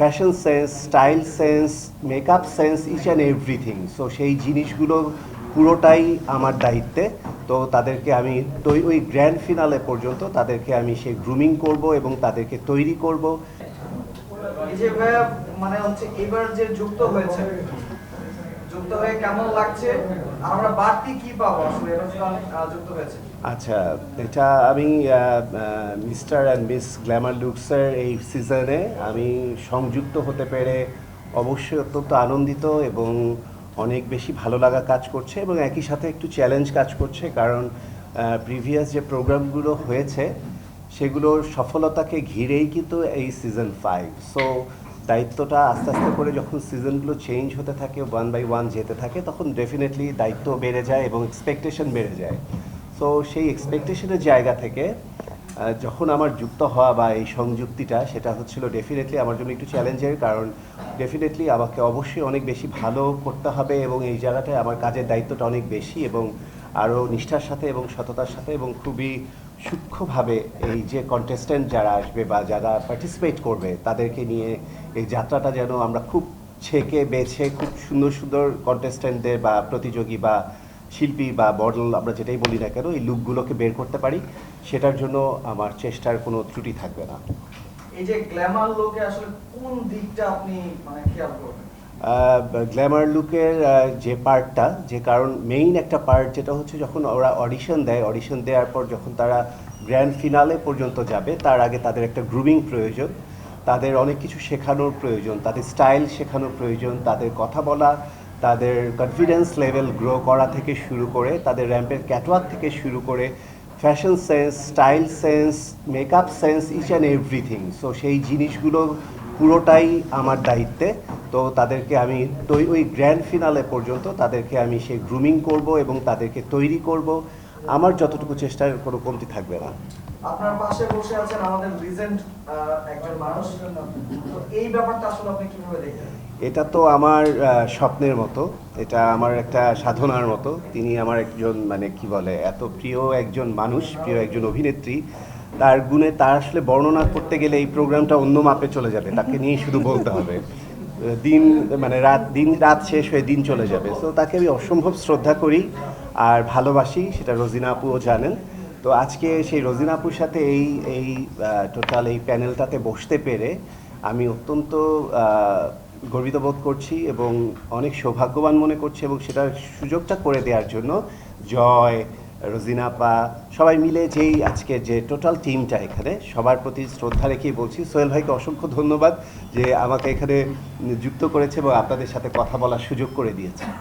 Fashion sense style sense makeup sense each and everything so সেই জিনিসগুলো পুরোটাই আমার দায়িত্বে। তো তাদেরকে আমি ওই গ্র্যান্ড ফিনালে পর্যন্ত তাদেরকে আমি সেই গ্রুমিং করব এবং তাদেরকে তৈরি করব। এই যে ভাইয়া মানে হচ্ছে এবার যে যুক্ত হয়েছে যুক্ত হয়ে কেমন লাগছে? আমরা বাড়তি কি পাবো? আসলে যুক্ত হয়েছে। আচ্ছা এটা আমি মিস্টার অ্যান্ড মিস গ্ল্যামার লুকসের এই সিজনে আমি সংযুক্ত হতে পেরে অবশ্যই অত্যন্ত আনন্দিত এবং অনেক বেশি ভালো লাগা কাজ করছে এবং একই সাথে একটু চ্যালেঞ্জ কাজ করছে কারণ প্রিভিয়াস যে প্রোগ্রামগুলো হয়েছে, সেগুলোর সফলতাকে ঘিরেই কিন্তু এই সিজন ফাইভ সো দায়িত্বটা আস্তে আস্তে করে যখন সিজনগুলো চেঞ্জ হতে থাকে ওয়ান বাই ওয়ান যেতে থাকে, তখন ডেফিনেটলি দায়িত্ব বেড়ে যায় এবং এক্সপেকটেশন বেড়ে যায়। সো সেই এক্সপেকটেশনের জায়গা থেকে যখন আমার যুক্ত হওয়া বা এই সংযুক্তিটা, সেটা হচ্ছিল ডেফিনেটলি আমার জন্য একটু চ্যালেঞ্জের কারণ ডেফিনেটলি আমাকে অবশ্যই অনেক বেশি ভালো করতে হবে এবং এই জায়গাটায় আমার কাজের দায়িত্বটা অনেক বেশি এবং আরও নিষ্ঠার সাথে এবং সততার সাথে এবং খুবই সূক্ষ্মভাবে এই যে কন্টেস্ট্যান্ট যারা আসবে বা যারা পার্টিসিপেট করবে, তাদেরকে নিয়ে এই যাত্রাটা যেন আমরা খুব ছেকে বেছে খুব সুন্দর সুন্দর কন্টেস্ট্যান্টদের বা প্রতিযোগী বা শিল্পী বা মডেল আমরা যেটাই বলি না কেন এই লুকগুলোকে বের করতে পারি। সেটার জন্য আমার চেষ্টার কোনো ত্রুটি থাকবে না। এই যে গ্ল্যামার লোকে আসলে কোন দিকটা আপনি মানে খেয়াল করবেন? গ্ল্যামার লুকের যে পার্টটা যে কারণ মেইন একটা পার্ট যেটা হচ্ছে যখন ওরা অডিশন দেয় অডিশন দেওয়ার পর যখন তারা গ্র্যান্ড ফিনালে পর্যন্ত যাবে তার আগে তাদের একটা গ্রুমিং প্রয়োজন। তাদের অনেক কিছু শেখানোর প্রয়োজন, তাদের স্টাইল শেখানোর প্রয়োজন, তাদের কথা বলা, তাদের কনফিডেন্স লেভেল গ্রো করা থেকে শুরু করে, তাদের র্যাম্পের ক্যাটওয়াক থেকে শুরু করে fashion sense style sense makeup sense each and everything so সেই জিনিসগুলো পুরোটাই আমার দায়িত্বে। তো তাদেরকে আমি ওই গ্র্যান্ড ফিনালে পর্যন্ত তাদেরকে আমি সেই গ্রুমিং করব এবং তাদেরকে তৈরি করব। আমার যতটুকু চেষ্টার কোনো কমতি থাকবে না। আপনার পাশে বসে আছেন আমাদের রিজেন্ট একজন মানুষ। তো এই ব্যাপারটা আসলে আপনি কীভাবে দেখেন এটা তো আমার স্বপ্নের মতো। এটা আমার একটা সাধনার মতো। তিনি আমার একজন মানে কি বলে এত প্রিয় একজন মানুষ প্রিয় একজন অভিনেত্রী। তার গুণে তার আসলে বর্ণনা করতে গেলে এই প্রোগ্রামটা অন্য মাপে চলে যাবে। তাকে নিয়ে শুধু বলতে হবে। দিন মানে রাত দিন রাত শেষ হয়ে দিন চলে যাবে। তো তাকে আমি অসম্ভব শ্রদ্ধা করি। আর ভালোবাসি, সেটা রোজিনা আপুও জানেন। তো আজকে সেই রোজিনা আপুর সাথে এই এই টোটাল এই প্যানেলটাতে বসতে পেরে আমি অত্যন্ত গর্বিত বোধ করছি এবং অনেক সৌভাগ্যবান মনে করছি এবং সেটার সুযোগটা করে দেওয়ার জন্য জয় রোজিনাপা সবাই মিলে যেই আজকে যে টোটাল টিমটা এখানে, সবার প্রতি শ্রদ্ধা রেখেই বলছি। সোহেল ভাইকে অসংখ্য ধন্যবাদ যে আমাকে এখানে যুক্ত করেছে এবং আপনাদের সাথে কথা বলার সুযোগ করে দিয়েছে।